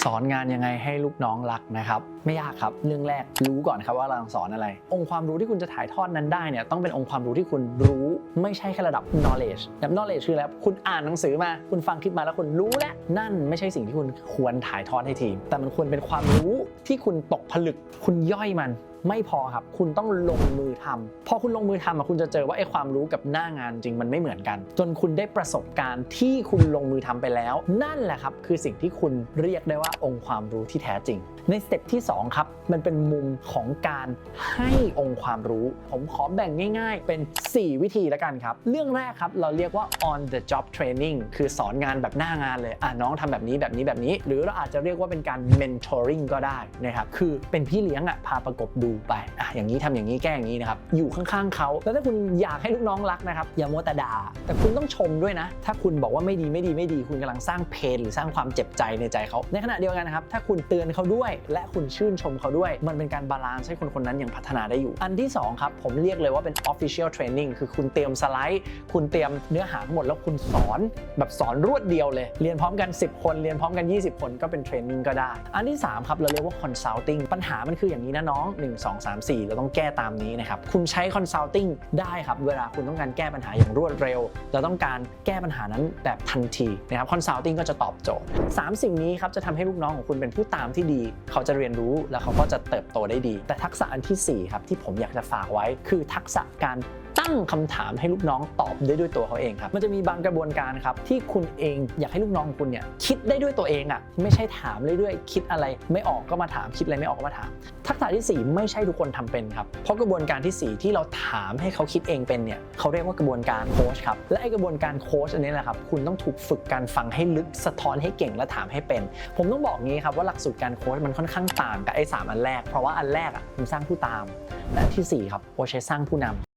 สอนงานยังไงให้ลูกน้องรักนะครับ ไม่ยากครับ เรื่องแรกรู้ก่อนครับว่าเราสอนอะไร องค์ความรู้ที่คุณจะถ่ายทอดนั้นได้เนี่ยต้องเป็นองค์ความรู้ที่คุณรู้ไม่ใช่แค่ระดับ knowledge ระดับ knowledge คืออะไรครับคุณอ่านหนังสือมา คุณฟังคลิปมาแล้วคุณรู้แล้วนั่นไม่ใช่สิ่งที่คุณควรถ่ายทอดให้ทีม แต่มันควรเป็นความรู้ที่คุณตกผลึก คุณย่อยมัน ไม่พอครับ คุณต้องลงมือทำพอคุณลงมือทำอะคุณจะเจอว่าไอ้ความรู้กับหน้างานจริงมันไม่เหมือนกัน จนคุณได้ประสบการณ์ที่คุณลงมือทำไปแล้ว นั่นแหละครับ คือสิ่งที่คุณเรียกได้ว่าองค์ความรู้ที่แท้จริง ในสเต็ปที่ 2 ครับ มันเป็นมุมของการให้องค์ความรู้ ผมขอแบ่งง่าย ๆ เป็น 4 วิธีแล้วกันครับ เรื่องแรกครับ เราเรียกว่า on the job training คือสอนงานแบบหน้างานเลยอะน้องทำแบบนี้แบบนี้แบบนี้ หรือเราอาจจะเรียกว่าเป็นการ mentoring ก็ได้นะครับคือเป็นพี่เลี้ยงอะพาประกบดูไปอะอย่างนี้ทำอย่างนี้แก้อย่างนี้นะครับอยู่ข้างๆเขาแล้วถ้าคุณอยากให้ลูกน้องรักนะครับอย่ามัวแต่ด่าแต่คุณต้องชมด้วยนะ ถ้าคุณบอกว่าไม่ดีไม่ดีไม่ดี คุณกำลังสร้างเพนหรือสร้างความเจ็บใจในใจเขาในขณะเดียวกันนะครับถ้าคุณเตือนเขาด้วย และคุณชื่นชมเขาด้วย มันเป็นการบาลานซ์ให้คนคนนั้นยังพัฒนาได้อยู่ อันที่สองครับผมเรียกเลยว่าเป็น official training คือคุณเตรียมสไลด์ คุณเตรียมเนื้อหาทั้งหมดแล้วคุณสอน แบบสอนรวดเดียวเลย เรียนพร้อมกัน 10 คนเรียนพร้อมกัน 20 คนก็เป็นเทรนนิ่งก็ได้ อันที่3ครับเราเรียกว่า consulting ปัญหามันคืออย่างนี้นะน้อง 1 2 3 4 เราต้องแก้ตามนี้นะครับ คุณใช้ consulting ได้ครับ เวลาคุณต้องการแก้ปัญหาอย่างรวดเร็ว เราต้องการแก้ปัญหานั้นแบบทันทีนะครับ consulting ก็จะตอบโจทย์ 3 สิ่งนี้ครับจะทำให้ลูกน้องของคุณเป็นผู้ตามที่ดี เขาจะเรียนรู้แล้วเขาก็จะเติบโตได้ดี แต่ทักษะอันทีสี่4ครับที่ผมอยากจะฝากไว้คือทักษะการ ตั้งคำถามให้ลูกน้องตอบได้ด้วยตัวเขาเองครับ มันจะมีบางกระบวนการครับที่คุณเองอยากให้ลูกน้องคุณเนี่ยคิดได้ด้วยตัวเองอะ่ะไม่ใช่ถามเรื่อยๆ คิดอะไรไม่ออกก็มาถามคิดอะไรไม่ออกก็มาถาม ทักษะทีสี่4 ไม่ใช่ทุกคนทำเป็นครับ เพราะกระบวนการทีสี่ 4 ที่เราถามให้เขาคิดเองเป็นเนี่ยเขาเรียกว่ากระบวนการโค้ชครับ และไอกระบวนการโค้ชอันนี้แหละครับคุณต้องถูกฝึกการฟังให้ลึกสะท้อนให้เก่งและถามให้เป็น ผมต้องบอกงี้ครับว่าหลักสูตรการโค้ชมันค่อนข้างต่างกับไอ้สามอันแรก เพราะว่าอันแรกอะผมสร้างผู้ตามและที่สี่ครับโอใช้สร้างผู้นำ